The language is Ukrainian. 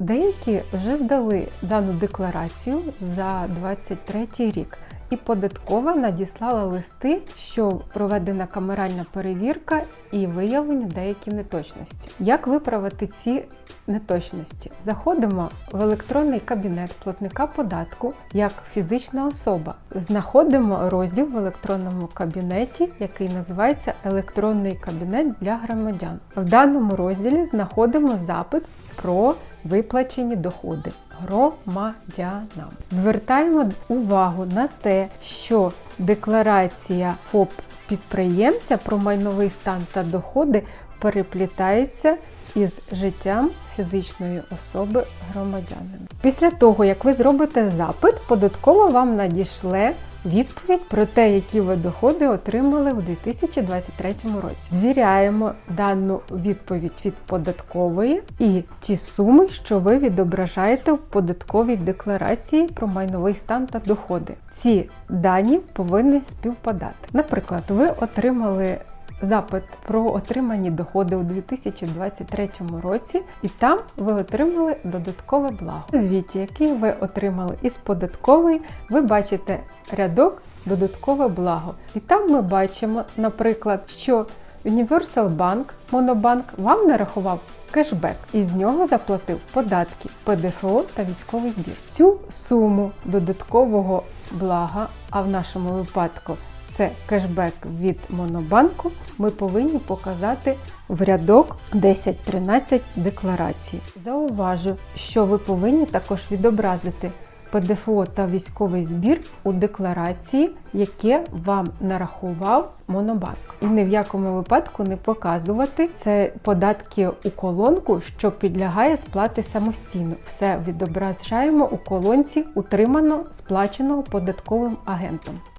Деякі вже здали дану декларацію за 2023 рік. І податкова надіслала листи, що проведена камеральна перевірка і виявлені деякі неточності. Як виправити ці неточності? Заходимо в електронний кабінет платника податку як фізична особа. Знаходимо розділ в електронному кабінеті, який називається Електронний кабінет для громадян. В даному розділі знаходимо запит про виплачені доходи громадянам. Звертаємо увагу на те, що декларація ФОП підприємця про майновий стан та доходи переплітається із життям фізичної особи громадянина. Після того, як ви зробите запит, податково вам надішле відповідь про те, які ви доходи отримали у 2023 році. Звіряємо дану відповідь від податкової і ті суми, що ви відображаєте в податковій декларації про майновий стан та доходи. Ці дані повинні співпадати. Наприклад, ви отримали запит про отримані доходи у 2023 році, і там ви отримали додаткове благо. У звіті, який ви отримали із податкової, ви бачите рядок додаткове благо. І там ми бачимо, наприклад, що Universal Bank, Монобанк вам нарахував кешбек і з нього заплатив податки, ПДФО та військовий збір. Цю суму додаткового блага, а в нашому випадку це кешбек від Монобанку, ми повинні показати в рядок 10.13 декларації. Зауважу, що ви повинні також відобразити ПДФО та військовий збір у декларації, яке вам нарахував Монобанк. І ні в якому випадку не показувати це податки у колонку, що підлягає сплати самостійно. Все відображаємо у колонці утримано сплаченого податковим агентом.